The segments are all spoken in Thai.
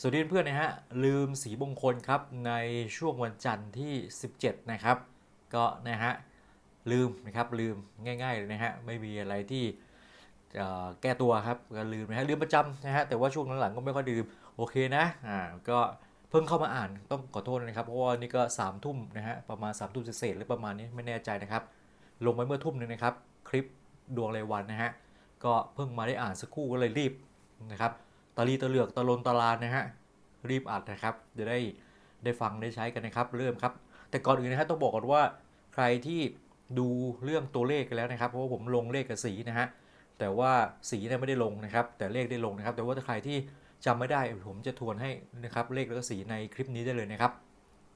สวัสดีเพื่อนๆนะฮะ ลืมสีมงคลครับในช่วงวันจันทร์ที่ 17 นะครับ ก็นะฮะลืมนะครับลืมง่ายๆเลยนะฮะไม่มีอะไรที่แก้ตัวครับก็ลืมนะฮะลืมประจำนะฮะแต่ว่าช่วงหลังๆก็ไม่ค่อยลืมโอเคนะอ่าก็เพิ่งเข้ามาอ่านต้องขอโทษนะครับเพราะว่านี่ก็3ามทุ่มนะฮะประมาณ3ามทุ่มเศษหรือประมาณนี้ไม่แน่ใจนะครับ ลงไปเมื่อทุ่มหนึงนะครับ คลิปดวงรายวันนะฮะก็เพิ่งมาได้อ่านสักครู่ก็เลยรีบนะครับ ตะลีตะเหลือกตะลนตะลานนะฮะรีบอัดนะครับจะได้ได้ฟังได้ใช้กันนะครับ เริ่มครับ แต่ก่อนอื่นนะฮะต้องบอกก่อนว่าใครที่ดูเรื่องตัวเลขกันแล้วนะครับ เพราะว่าผมลงเลขกับสีนะฮะแต่ว่าสีเนี่ยไม่ได้ลงนะครับ แต่เลขได้ลงนะครับ แต่ว่าถ้าใครที่จำไม่ได้ผมจะทวนให้นะครับเลขแล้วก็สีในคลิปนี้ได้เลยนะครับ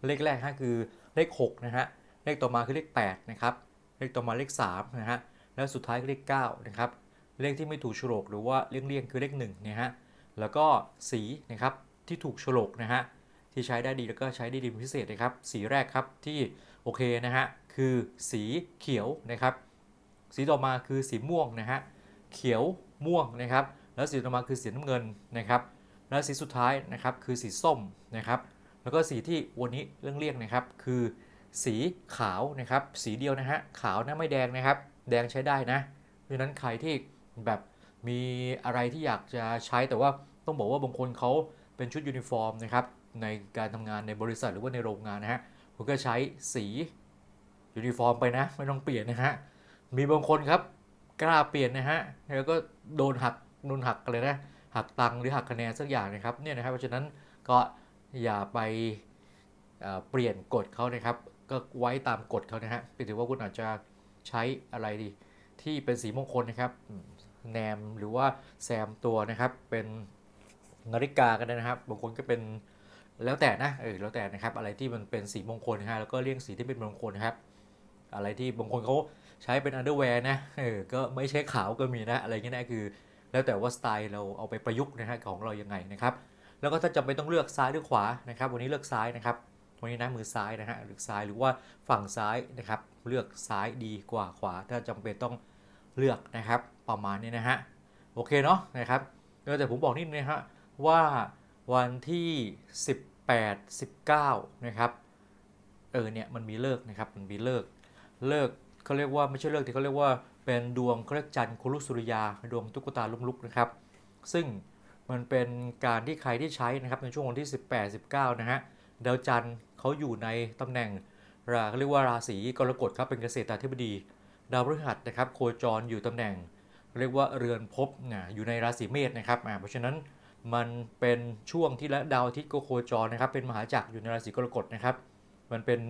เลขแรกฮะคือเลข6นะฮะเลขต่อมาคือเลข8นะครับเลขต่อมาเลข3นะฮะแล้วสุดท้ายคือเลข9นะครับเลขที่ไม่ถูกโฉลกหรือว่าเลี่ยงๆคือเลข1เนี่ยฮะ แล้วก็สีนะครับที่ถูกโฉลกนะฮะที่ใช้ได้ดีแล้วก็ใช้ได้ดีพิเศษนะครับ สีแรกครับที่โอเคนะฮะคือสีเขียวนะครับ สีต่อมาคือสีม่วงนะฮะเขียวม่วงนะครับ แล้วสีต่อมาคือสีน้ำเงินนะครับแล้วสีสุดท้ายนะครับคือสีส้มนะครับ แล้วก็สีที่วันนี้เรื่องเรียกนะครับ คือสีขาวนะครับ สีเดียวนะฮะขาวนะไม่แดงนะครับ แดงใช้ได้นะเพราะฉะนั้นใครที่แบบมีอะไรที่อยากจะใช้แต่ว่า ต้องบอกว่าบางคนเขาเป็นชุดยูนิฟอร์มนะครับในการทำงานในบริษัทหรือว่าในโรงงานนะฮะคุณก็ใช้สียูนิฟอร์มไปนะ ไม่ต้องเปลี่ยนนะฮะมีบางคนครับกล้าเปลี่ยนนะฮะแล้วก็โดนหักโดนหักเลยนะหักตังหรือหักคะแนนสักอย่างนะครับเนี่ยนะครับเพราะฉะนั้นก็อย่าไปเอ่อเปลี่ยนกฎเขานะครับ ก็ไว้ตามกฎเขานะฮะถือว่าคุณอาจจะใช้อะไรดี ที่เป็นสีมงคลนะครับแนมหรือว่าแซมตัวนะครับเป็น นาฬิกากันนะครับ บางคนก็เป็นแล้วแต่นะเออแล้วแต่นะครับ อะไรที่มันเป็นสีมงคลฮะแล้วก็เลี่ยงสีที่เป็นมงคลครับ อะไรที่บางคนเขาใช้เป็นอันเดอร์แวร์นะเออก็ไม่ใช่ขาวก็มีนะ อะไรเงี้ยนะคือ แล้วแต่ว่าสไตล์เราเอาไปประยุกต์นะฮะของเรายังไงนะครับ แล้วก็ถ้าจำเป็นต้องเลือกซ้ายหรือขวานะครับ วันนี้เลือกซ้ายนะครับวันนี้นะมือซ้ายนะฮะเลือกซ้ายหรือว่าฝั่งซ้ายนะครับ เลือกซ้ายดีกว่าขวา ถ้าจำเป็นต้องเลือกนะครับ ประมาณนี้นะฮะโอเคเนาะนะครับเออแต่ผมบอกนิดนึงนะฮะ ว่าวันที่ 18 19 นะครับเออเนี่ยมันมีเลิกนะครับมันมีเลิกเลิกเขาเรียกว่าไม่ใช่เลิกที่เขาเรียกว่าเป็นดวงเขาเรียกจันทร์คุรุสุริยาดวงตุ๊กตาลุ่มลุกนะครับ ซึ่งมันเป็นการที่ใครที่ใช้นะครับในช่วงวันที่ 18 19 นะฮะดาวจันทร์เขาอยู่ในตำแหน่งราเรียกว่าราศีกรกฎครับเป็นเกษตราธิบดี ดาวพฤหัสนะครับโคจรอยู่ตำแหน่ง เรียกว่าเรือนภพนะอยู่ในราศีเมษนะครับเพราะฉะนั้น มันเป็นช่วงที่และดาวอาทิตย์ก็โคจรนะครับเป็นมหาจักรอยู่ในราศีกรกฎนะครับ มันเป็น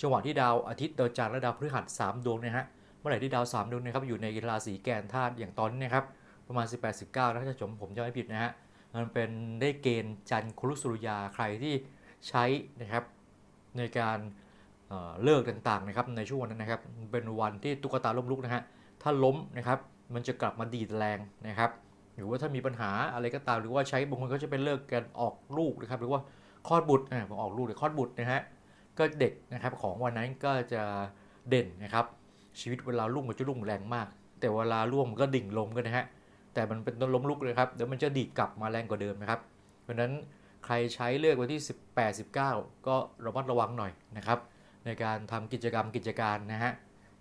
จังหวะที่ดาวอาทิตย์ดาวจันทร์และดาวพฤหัสสามดวงนะฮะเมื่อไหร่ที่ดาวสามดวงนะครับอยู่ในราศีแกนธาตุอย่างตอนนี้นะครับประมาณ 18 19นะถ้าจำผมจะไม่ผิดนะฮะมันเป็นได้เกณฑ์จันทร์คุรุสุริยาใครที่ใช้นะครับในการเอ่อเลิกต่างๆนะครับในช่วงนั้นนะครับเป็นวันที่ตุ๊กตาล้มลุกนะฮะถ้าล้มนะครับมันจะกลับมาดีดแรงนะครับ หรือว่าถ้ามีปัญหาอะไรก็ตามหรือว่าใช้บางคนก็จะเป็นเลิกกันออกลูกนะครับหรือว่าคลอดบุตรอ่าผมออกลูกหรือคลอดบุตรนะฮะก็เด็กนะครับของวันนั้นก็จะเด่นนะครับ ชีวิตเวลารุ่งมันจะรุ่งแรงมาก แต่เวลาร่วงมันก็ดิ่งลงกันนะฮะแต่มันเป็นต้นล้มลุกเลยครับเดี๋ยวมันจะดีดกลับมาแรงกว่าเดิมนะครับ เพราะนั้นใครใช้เลือกวันที่ 18 19 ก็ระมัดระวังหน่อยนะครับ ในการทำกิจกรรมกิจการนะฮะ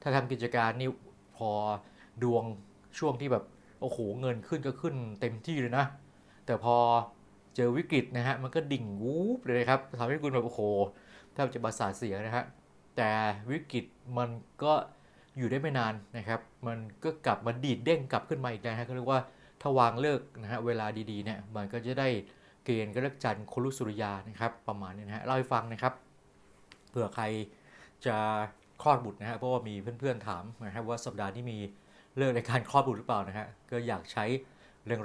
ถ้าทำกิจการนี่พอดวงช่วงที่แบบ อ้โหเงินขึ้นก็ขึ้นเต็มที่เลยนะ แต่พอเจอวิกฤตนะฮะมันก็ดิ่งวูบเลยครับทำให้คุณแบบโอ้โหแทบจะประสาทเสียนะฮะแต่วิกฤตมันก็อยู่ได้ไม่นานนะครับ มันก็กลับมาดีดเด้งกลับขึ้นมาอีกนะฮะก็เรียกว่าถ้าวางเลิกนะฮะเวลาดีๆเนี่ยมันก็จะได้เกณฑ์ก็เลิกจันทร์คุรุสุริยานะครับประมาณนี้นะฮะเล่าให้ฟังนะครับเผื่อใครจะคลอดบุตรนะฮะเพราะว่ามีเพื่อนๆถามนะครับว่าสัปดาห์นี้มี เลิกในการคลอดบุตรหรือเปล่านะฮะก็อยากใช้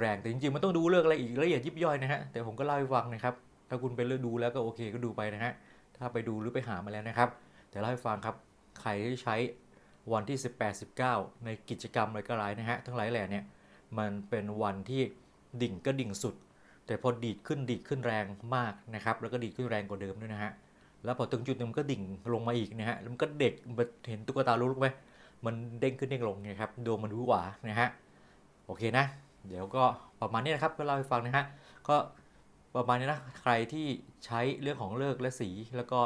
แรงๆแต่จริงๆมันต้องดูเลิกองอะไรอีกละเอียดยิบย่อยนะฮะแต่ผมก็เล่าให้ฟังนะครับถ้าคุณไปเลือกดูแล้วก็โอเคก็ดูไปนะฮะถ้าไปดูหรือไปหามาแล้วนะครับ แต่เล่าให้ฟังครับใครที่ใช้วันที่ 18 19 ในกิจกรรมอะไรก็หลายนะฮะทั้งหลายแหล่เนี่ยมันเป็นวันที่ดิ่งก็ดิ่งสุด แต่พอดีดขึ้นดีดขึ้นแรงมากนะครับ แล้วก็ดีดขึ้นแรงกว่าเดิมด้วยนะฮะแล้วพอถึงจุดหนึงมันก็ดิ่งลงมาอีกนะฮะแล้วมันก็เด็กเห็นตุ๊กตาลูกไหม มันเด้งขึ้นเด้งลงไงครับดวงมันหวือหวานะฮะโอเคนะ เดี๋ยวก็ประมาณนี้นะครับก็เล่าให้ฟังนะฮะก็ประมาณนี้นะใครที่ใช้เรื่องของเลิกและสีแล้วก็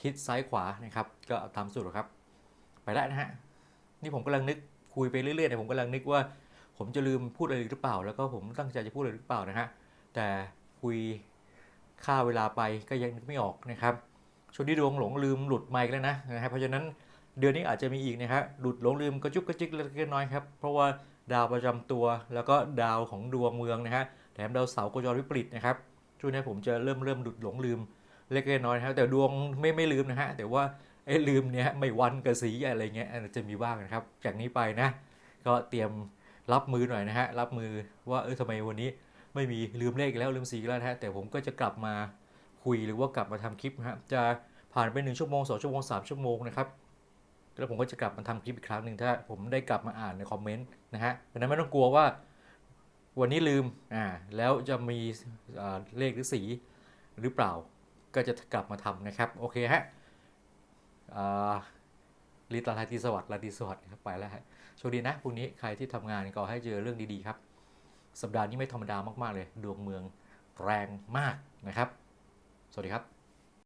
ทิศซ้ายขวานะครับ ก็ตามสูตรครับ ไปแล้วนะฮะนี่ผมกำลังนึกคุยไปเรื่อยๆเนี่ยผมกำลังนึกว่า ผมจะลืมพูดอะไรหรือเปล่า แล้วก็ผมตั้งใจจะพูดอะไรหรือเปล่านะฮะแต่คุยค่าเวลาไปก็ยังนึกไม่ออกนะครับช่วงนี้ดวงหลงลืมหลุดไมค์แล้วนะนะฮะเพราะฉะนั้น เดือนนี้อาจจะมีอีกนะครับหลุดหลงลืมกระจุกกระจิกเล็กน้อยครับ เพราะว่าดาวประจำตัวแล้วก็ดาวของดวงเมืองนะฮะ แถมดาวเสาร์โคจรวิปริตนะครับ ช่วงนี้ผมจะเริ่มเริ่มหลุดหลงลืมเล็กน้อยนะครับ แต่ดวงไม่ไม่ลืมนะฮะ แต่ว่าไอ้ลืมเนี่ยไม่วันกับสีอะไรเงี้ยจะมีบ้างนะครับ จากนี้ไปนะ ก็เตรียมรับมือหน่อยนะฮะ รับมือว่าเออทำไมวันนี้ไม่มีลืมเลขแล้วลืมสีแล้วนะฮะ แต่ผมก็จะกลับมาคุยหรือว่ากลับมาทำคลิปนะฮะ จะผ่านไป1ชั่วโมง2ชั่วโมง3ชั่วโมงนะครับ แล้วผมก็จะกลับมาทำคลิปอีกครั้งหนึ่งถ้าผมได้กลับมาอ่านในคอมเมนต์นะฮะดังนั้นไม่ต้องกลัวว่าวันนี้ลืมอ่าแล้วจะมีเลขหรือสีหรือเปล่าก็จะกลับมาทำนะครับ โอเคฮะอ่าลีตาลาตีสวัสดิ์ลาตีสวัสดิ์ครับไปแล้วฮะโชคดีนะพรุ่งนี้ใครที่ทำงานก็ให้เจอเรื่องดีๆครับ สัปดาห์นี้ไม่ธรรมดามากๆเลย ดวงเมืองแรงมากนะครับ สวัสดีครับ